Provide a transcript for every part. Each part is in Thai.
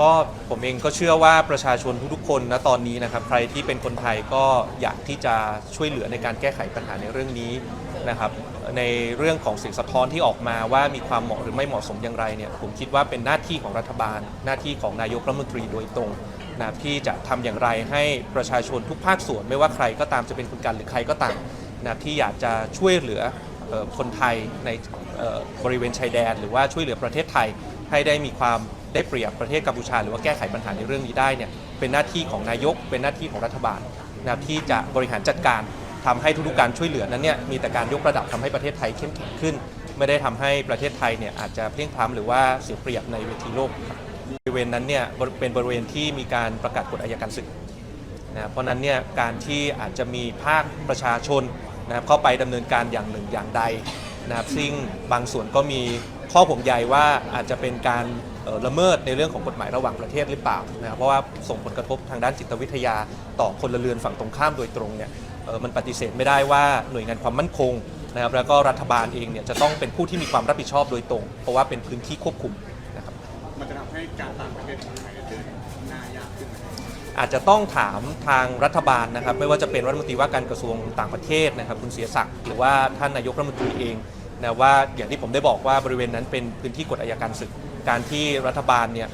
ก็ผมเองก็เชื่อว่าประชาชนทุกๆคนนะตอนนี้นะครับ ใครที่เป็นคนไทยก็อยากที่จะช่วยเหลือในการแก้ไขปัญหาในเรื่องนี้นะครับ ในเรื่องของเสียงสะท้อนที่ออกมาว่ามีความเหมาะหรือไม่เหมาะสมอย่างไรเนี่ยผมคิดว่าเป็นหน้าที่ของรัฐบาล หน้าที่ของนายกรัฐมนตรีโดยตรงนะครับที่จะทำอย่างไรให้ประชาชนทุกภาคส่วน ไม่ว่าใครก็ตามจะเป็นคนกันหรือใครก็ตามนะครับที่อยากจะช่วยเหลือคนไทยในบริเวณชายแดน หรือว่าช่วยเหลือประเทศไทยให้ได้มีความ ได้เปรียบประเทศกัมพูชา หรือว่าแก้ไขปัญหาในเรื่องนี้ได้เนี่ยเป็นหน้าที่ของนายก เป็นหน้าที่ของรัฐบาลนะครับที่จะบริหารจัดการทำให้ทุกๆการช่วยเหลือนั้นเนี่ยมีแต่การยกระดับทำให้ประเทศไทยเข้มแข็งขึ้น ไม่ได้ทำให้ประเทศไทยเนี่ยอาจจะเพลียงพล้ำหรือว่าเสียเปรียบในเวทีโลกครับบริเวณนั้นเนี่ยเป็นบริเวณที่มีการประกาศกฎอัยการศึกนะเพราะฉะนั้นเนี่ยการที่อาจจะมีภาคประชาชนนะครับเข้าไปดำเนินการอย่างหนึ่งอย่างใด นะครับซึ่งบางส่วนก็มีข้อห่วงใยว่าอาจจะเป็นการละเมิดในเรื่องของกฎหมายระหว่างประเทศหรือเปล่านะครับเพราะว่าส่งผลกระทบทางด้านจิตวิทยาต่อคนละเรือนฝั่งตรงข้ามโดยตรงเนี่ยมันปฏิเสธไม่ได้ว่าหน่วยงานความมั่นคงนะครับแล้วก็รัฐบาลเองเนี่ยจะต้องเป็นผู้ที่มีความรับผิดชอบโดยตรง เพราะว่าเป็นพื้นที่ควบคุมนะครับมันจะทำให้การต่างประเทศของไทยเดินหน้ายากขึ้น อาจจะต้องถามทางรัฐบาลนะครับ ไม่ว่าจะเป็นรัฐมนตรีว่าการกระทรวงต่างประเทศนะครับ คุณเสียศักดิ์หรือว่าท่านนายกรัฐมนตรีเองนะว่าอย่างที่ผมได้บอกว่าบริเวณนั้นเป็นพื้นที่กฎอัยการศึก การที่รัฐบาลเนี่ย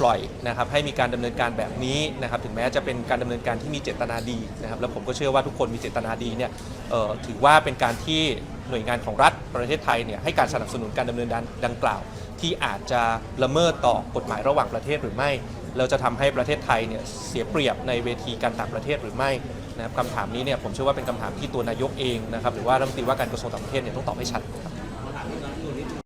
ปล่อยนะครับให้มีการดำเนินการแบบนี้นะครับถึงแม้จะเป็นการดำเนินการที่มีเจตนาดีนะครับแล้วผมก็เชื่อว่าทุกคนมีเจตนาดีเนี่ยถือว่าเป็นการที่หน่วยงานของรัฐประเทศไทยเนี่ยให้การสนับสนุนการดำเนินการดังกล่าว ที่อาจจะละเมิดต่อกฎหมายระหว่างประเทศหรือไม่ เราจะทำให้ประเทศไทยเนี่ยเสียเปรียบในเวทีการต่างประเทศหรือไม่นะครับคำถามนี้เนี่ยผมเชื่อว่าเป็นคำถามที่ตัวนายกเองนะครับหรือว่ารัฐมนตรีว่าการกระทรวงต่างประเทศเนี่ยต้องตอบให้ชัดครับ